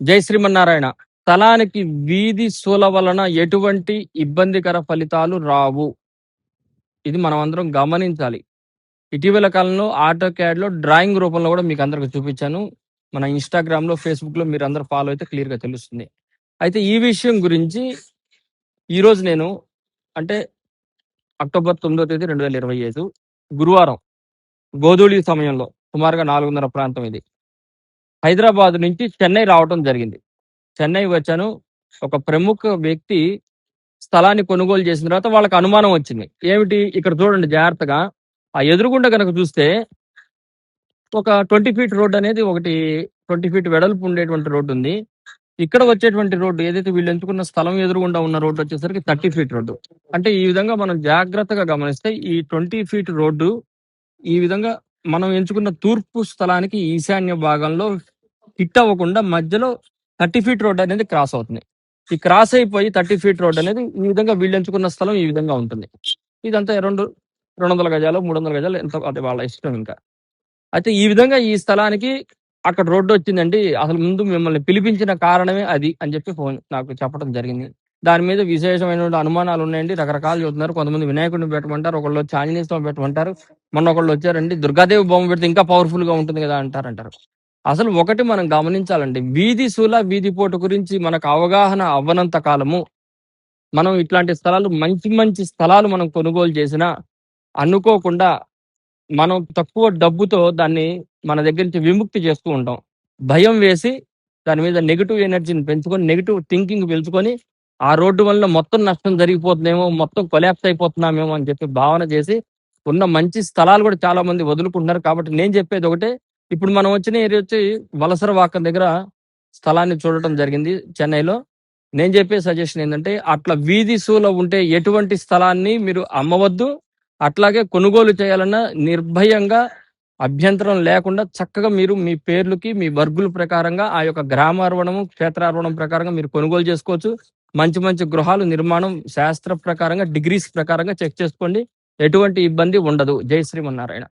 జై శ్రీమన్నారాయణ. స్థలానికి వీధి శూల వలన ఎటువంటి ఇబ్బందికర ఫలితాలు రావు. ఇది మనం అందరం గమనించాలి. ఇటీవల కాలంలో ఆటో క్యాడ్లో డ్రాయింగ్ రూపంలో కూడా మీకు అందరికి చూపించాను. మన ఇన్స్టాగ్రామ్లో లో ఫేస్బుక్లో మీరు అందరు ఫాలో అయితే క్లియర్గా తెలుస్తుంది. అయితే ఈ విషయం గురించి ఈ రోజు నేను అంటే అక్టోబర్ తొమ్మిదో తేదీ రెండు వేల ఇరవై ఐదు గురువారం గోధూళి సమయంలో సుమారుగా నాలుగున్నర ప్రాంతం ఇది. హైదరాబాద్ నుంచి చెన్నై రావటం జరిగింది. చెన్నై వచ్చాను. ఒక ప్రముఖ వ్యక్తి స్థలాన్ని కొనుగోలు చేసిన తర్వాత వాళ్ళకి అనుమానం వచ్చింది. ఏమిటి? ఇక్కడ చూడండి జాగ్రత్తగా. ఆ ఎదురుగుండా కనుక చూస్తే ఒక ట్వంటీ ఫీట్ రోడ్ అనేది ఒకటి ట్వంటీ ఫీట్ వెడల్పు ఉండేటువంటి రోడ్డు ఉంది. ఇక్కడ వచ్చేటువంటి రోడ్డు ఏదైతే వీళ్ళు ఎంచుకున్న స్థలం ఎదురుగుండా ఉన్న రోడ్డు వచ్చేసరికి థర్టీ ఫీట్ రోడ్డు. అంటే ఈ విధంగా మనం జాగ్రత్తగా గమనిస్తే ఈ ట్వంటీ ఫీట్ రోడ్డు ఈ విధంగా మనం ఎంచుకున్న తూర్పు స్థలానికి ఈశాన్య భాగంలో హిట్ అవ్వకుండా మధ్యలో థర్టీ ఫీట్ రోడ్ అనేది క్రాస్ అవుతుంది. ఈ క్రాస్ అయిపోయి థర్టీ ఫీట్ రోడ్ అనేది ఈ విధంగా వీళ్ళు ఎంచుకున్న స్థలం ఈ విధంగా ఉంటుంది. ఇదంతా రెండు రెండు వందల గజాలు మూడు వందల గజాలు ఎంత అది వాళ్ళ ఇష్టం ఇంకా. అయితే ఈ విధంగా ఈ స్థలానికి అక్కడ రోడ్డు వచ్చిందండి. అసలు ముందు మిమ్మల్ని పిలిపించిన కారణమే అది అని చెప్పి ఫోన్ నాకు చెప్పడం జరిగింది. దాని మీద విశేషమైన అనుమానాలు ఉన్నాయండి. రకరకాలు చెబుతున్నారు కొంతమంది వినాయకుడిని పెట్టమంటారు ఒకళ్ళు వచ్చి ఆంజనేయ స్వామి పెట్టమంటారు. మొన్న ఒకళ్ళు వచ్చారండి. దుర్గాదేవి బొమ్మ పెడితే ఇంకా పవర్ఫుల్గా ఉంటుంది కదా అంటారు అంటారు అసలు ఒకటి మనం గమనించాలండి వీధి శూల వీధి పోటు గురించి మనకు అవగాహన అవ్వనంత కాలము మనం ఇట్లాంటి స్థలాలు మంచి మంచి స్థలాలు మనం కొనుగోలు చేసినా అనుకోకుండా మనం తక్కువ డబ్బుతో దాన్ని మన దగ్గర నుంచి విముక్తి చేస్తూ ఉంటాం. భయం వేసి దాని మీద నెగిటివ్ ఎనర్జీని పెంచుకొని నెగిటివ్ థింకింగ్ పెంచుకొని ఆ రోడ్డు వల్ల మొత్తం నష్టం జరిగిపోతుందేమో మొత్తం కొలాప్స్ అయిపోతున్నామేమో అని చెప్పి భావన చేసి ఉన్న మంచి స్థలాలు కూడా చాలా మంది వదులుకుంటున్నారు. కాబట్టి నేను చెప్పేది ఒకటే ఇప్పుడు మనం వచ్చిన ఏరియా వచ్చి వలసర వాకం దగ్గర స్థలాన్ని చూడటం జరిగింది చెన్నైలో. నేను చెప్పే సజెషన్ ఏంటంటే అట్లా వీధి సూలో ఉంటే ఎటువంటి స్థలాన్ని మీరు అమ్మవద్దు. అట్లాగే కొనుగోలు చేయాలన్నా నిర్భయంగా అభ్యంతరం లేకుండా చక్కగా మీరు మీ పేర్లకి మీ వర్గుల ప్రకారంగా ఆ యొక్క గ్రామార్వణము క్షేత్రార్వణం ప్రకారంగా మీరు కొనుగోలు చేసుకోవచ్చు. మంచి మంచి గృహాలు నిర్మాణం శాస్త్ర ప్రకారంగా డిగ్రీస్ ప్రకారంగా చెక్ చేసుకోండి. ఎటువంటి ఇబ్బంది ఉండదు. జై శ్రీమన్నారాయణ